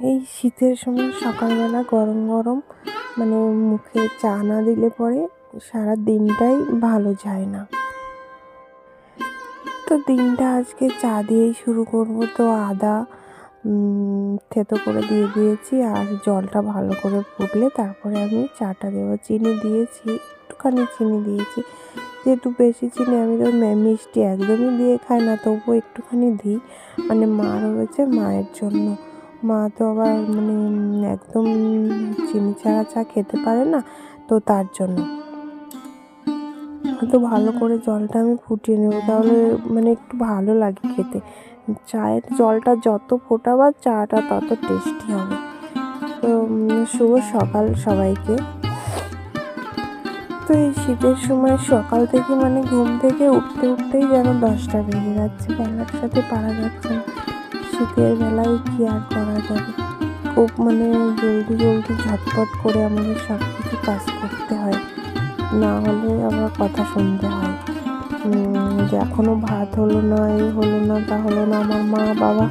এই শীতের সময় সকালবেলা গরম গরম মানে মুখে চা না দিলে পরে সারা দিনটাই ভালো যায় না। তো দিনটা আজকে চা দিয়েই শুরু করব। তো আদা থেতো করে দিয়ে দিয়েছি আর জলটা ভালো করে ফুটলে তারপরে আমি চাটা দেবো। চিনি দিয়েছি, একটুখানি চিনি দিয়েছি। যেহেতু বেশি চিনি আমি তো মিষ্টি একদমই দিয়ে খাই না, তবুও একটুখানি দিই। মানে মা রয়েছে মায়ের জন্য। মা তো আবার মানে একদম চিনি ছাড়া চা খেতে পারে না, তো তার জন্য। তো ভালো করে জলটা আমি ফুটিয়ে নেব, তাহলে মানে একটু ভালো লাগে খেতে। চায়ের জলটা যত ফোটাবার চাটা তত টেস্টি হবে। তো শুভ সকাল সবাইকে। তো এই শীতের সময় সকাল থেকে মানে ঘুম থেকে উঠতে উঠতেই যেন দশটা বেজে যাচ্ছে বেলার সাথে পারা যাচ্ছে না। শীতের বেলায় কি আর করা যাবে? খুব মানে জলদি জলদি ঝটপট করে আমাদের সব কিছু কাজ করতে হয়। না হলে আবার কথা শুনতে হয়। যে এখনও ভাত হলো না, এই হলো না, তা হলো না, আমার মা বাবা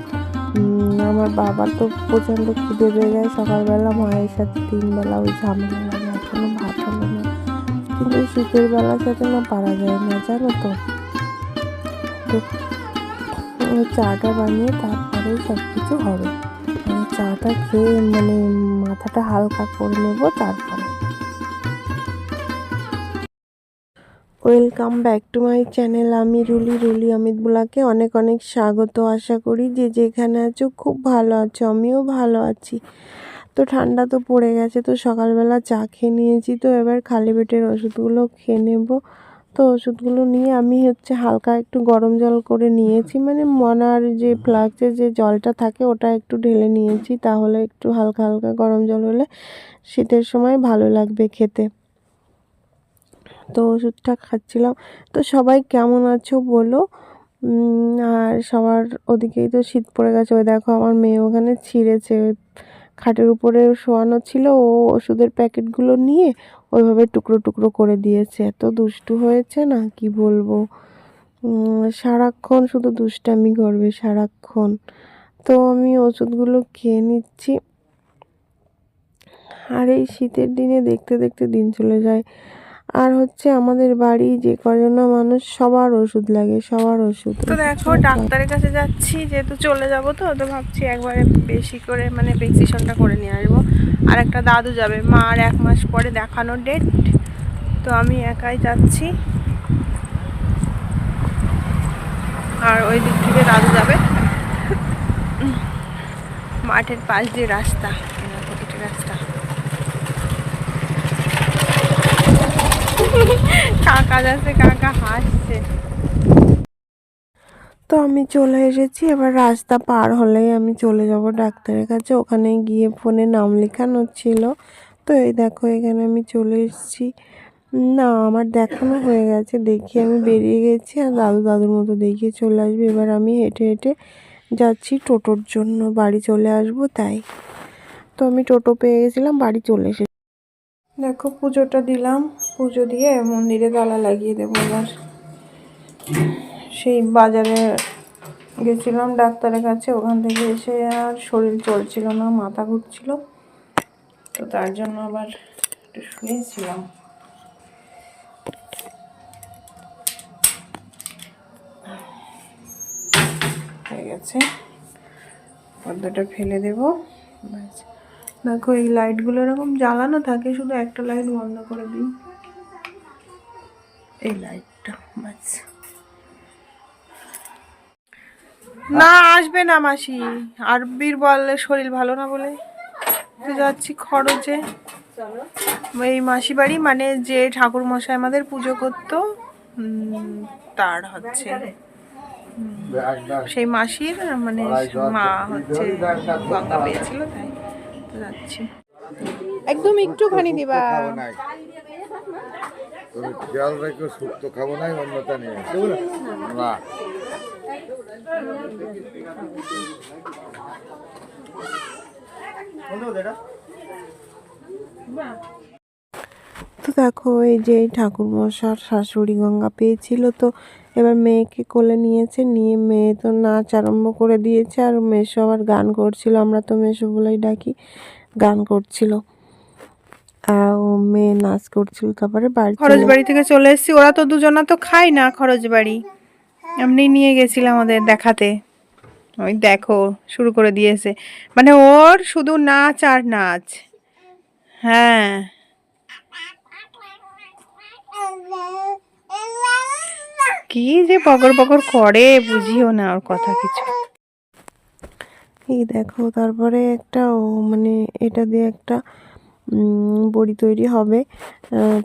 আমার বাবার তো প্রচণ্ড খিদে পেয়ে যায় সকালবেলা, মায়ের সাথে তিন বেলা ওই ঝামেলা লাগে এখনও ভাত হলো না। কিন্তু শীতের বেলার সাথে না পারা যায় না, জানো তো? তো চাটা বানিয়ে তারপরে সব কিছু হবে। মানে চাটা খেয়ে মানে মাথাটা হালকা করে নেব, তারপরে। Welcome back to my channel আমি রুলি। রুলি অমিত বুলাকে অনেক অনেক স্বাগত। আশা করি যে যেখানে আছো খুব ভালো আছো, আমিও ভালো আছি। তো ঠান্ডা তো পড়ে গেছে, তো সকালবেলা চা খেয়ে নিয়েছি, তো এবার খালি পেটের ওষুধগুলো খেয়ে নেব। তো ওষুধগুলো নিয়ে আমি হচ্ছে হালকা একটু গরম জল করে নিয়েছি। মানে মনার যে ফ্লাক্সে যে জলটা থাকে ওটা একটু ঢেলে নিয়েছি। তাহলে একটু হালকা হালকা গরম জল হলে শীতের সময় ভালো লাগবে খেতে। তো ওষুধটা খাচ্ছিলাম। তো সবাই কেমন আছো বলো। আর সবার ওদিকেই তো শীত পড়ে গেছে। ওই দেখো আমার মেয়ে ওখানে ছিঁড়েছে। খাটের উপরে শোয়ানো ছিল, ও ওষুধের প্যাকেটগুলো নিয়ে ওইভাবে টুকরো টুকরো করে দিয়েছে। এত দুষ্টু হয়েছে না, কি বলব? সারাক্ষণ শুধু দুষ্টামি করবে, সারাক্ষণ। তো আমি ওষুধগুলো খেয়ে নিচ্ছি। আর এই শীতের দিনে দেখতে দেখতে দিন চলে যায়। আর হচ্ছে আমাদের বাড়ি যে কজন মানুষ সবার ওষুধ লাগে সবার ওষুধ তো দেখো ডাক্তারের কাছে যাচ্ছি যেহেতু চলে যাব তো তো ভাবছি একবারে বেশি করে মানে প্রেসক্রিপশনটা করে নিয়ে আসব। আর একটা দাদু যাবে মা আর এক মাস পরে দেখানোর ডেট তো আমি একাই যাচ্ছি। আর ওই দিক থেকে দাদু যাবে। মাঠের পাশ দিয়ে রাস্তা রাস্তা। কাকা হাসছে। তো আমি চলে এসেছি, এবার রাস্তা পার হলেই আমি চলে যাব ডাক্তারের কাছে। ওখানে গিয়ে ফোনে নাম লেখানো ছিল। তো এই দেখো, এখানে আমি চলে এসেছি। না, আমার দেখানো হয়ে গেছে দেখি আমি বেরিয়ে গেছি আর দাদু দাদুর মতো দেখিয়ে চলে আসবে। এবার আমি হেঁটে হেঁটে যাচ্ছি টোটোর জন্য, বাড়ি চলে আসব তাই। তো আমি টোটো পেয়ে গেছিলাম, বাড়ি চলে এসেছি। দেখো, পুজোটা দিলাম। পুজো দিয়ে মন্দিরে তালা লাগিয়ে দেবো এবার। সেই বাজারে গেছিলাম ডাক্তারের কাছে, ওখান থেকে এসে আর শরীর চলছিল না, মাথা ঘুরছিল। তো তার জন্য আবার একটু শুয়েছিলাম। হয়ে গেছে। পর্দাটা ফেলে দেবো। দেখো এই লাইটগুলো এরকম জ্বালানো থাকে শুধু একটা লাইট বন্ধ করে দিই। এই লাইটটা ব্যাস না আসবে না মাসি। আর বীর বললে শরীর ভালো না বলে। তো যাচ্ছি খরচে। এই মাসি বাড়ি মানে যে ঠাকুর মশাই আমাদের পুজো করতো তার হচ্ছে। সেই মাসির মানে মা হচ্ছে গঙ্গা পেয়েছিল তাই। যাচ্ছি। একদম একটুখানি দিবা। তুমি খেয়াল রেখো শুক্ত খাব নাই অন্যটা নিয়ে। না। তো দেখো, এই যে এই ঠাকুরমশার শাশুড়ি গঙ্গা পেয়েছিল তো, এবার মেয়েকে কোলে নিয়েছে, নিয়ে মেয়ে তো নাচ আরম্ভ করে দিয়েছে আর মেশো আবার গান করছিল, আমরা তো মেশো বলেই ডাকি, গান করছিল। আর ও মেয়ে নাচ করছিল, তারপরে বাড়ি খরচ বাড়ি থেকে চলে এসেছি, ওরা তো দুজনা তো খায় না খরচ বাড়ি। এমনি নিয়ে গেছিলাম ওদের দেখাতে, ওই দেখো, শুরু করে দিয়েছে। মানে ওর শুধু নাচ আর নাচ। হ্যাঁ। কি যে পকর পকর করে, বুঝিও না ওর কথা কিছু। এই দেখো, তারপরে একটা, ও মানে এটা দিয়ে একটা বড়ি তৈরি হবে।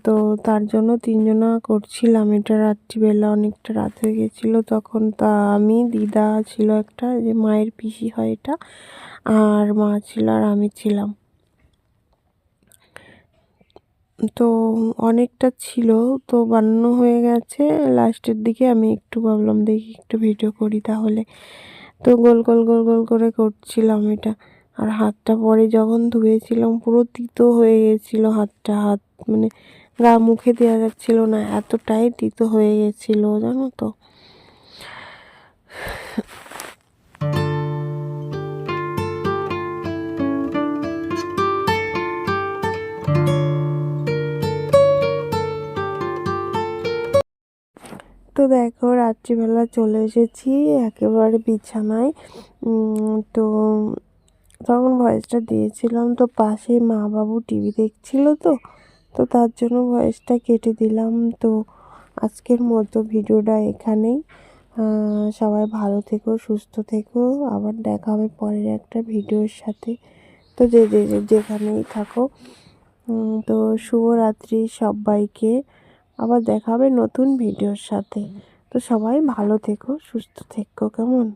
তো তার জন্য তিনজনা করছিলাম। এটা রাত্রিবেলা অনেকটা রাত হয়ে গেছিল। তখন তা আমি, দিদা ছিল একটা, যে মায়ের পিসি হয় এটা, আর মা ছিল আর আমি ছিলাম। তো অনেকটা ছিল, তো বানানো হয়ে গেছে। লাস্টের দিকে আমি একটু ভাবলাম, দেখি একটু ভিডিও করি তাহলে। তো গোল গোল গোল গোল করে করছিলাম এটা। আর হাতটা পরে যখন ধুয়েছিলাম, পুরো তিতো হয়ে গেছিল হাতটা। হাত মানে গা মুখে দেওয়া যাচ্ছিল না, এতটাই তিতো হয়ে গেছিল, জানো তো। তো দেখো, রাত্রিবেলা চলে এসেছি, একেবারে বিছানায়। তো তখন ভয়েসটা দিয়েছিলাম, তো পাশে মা বাবু টিভি দেখছিল তো তো তার জন্য ভয়েসটা কেটে দিলাম। তো আজকের মতো ভিডিওটা এখানেই। সবাই ভালো থেকো, সুস্থ থেকো। আবার দেখা হবে পরের একটা ভিডিওর সাথে। তো যে যেখানেই থাকো। তো শুভরাত্রি সবাইকে। আবার দেখা হবে নতুন ভিডিওর সাথে। তো সবাই ভালো থেকো সুস্থ থেকো কেমন?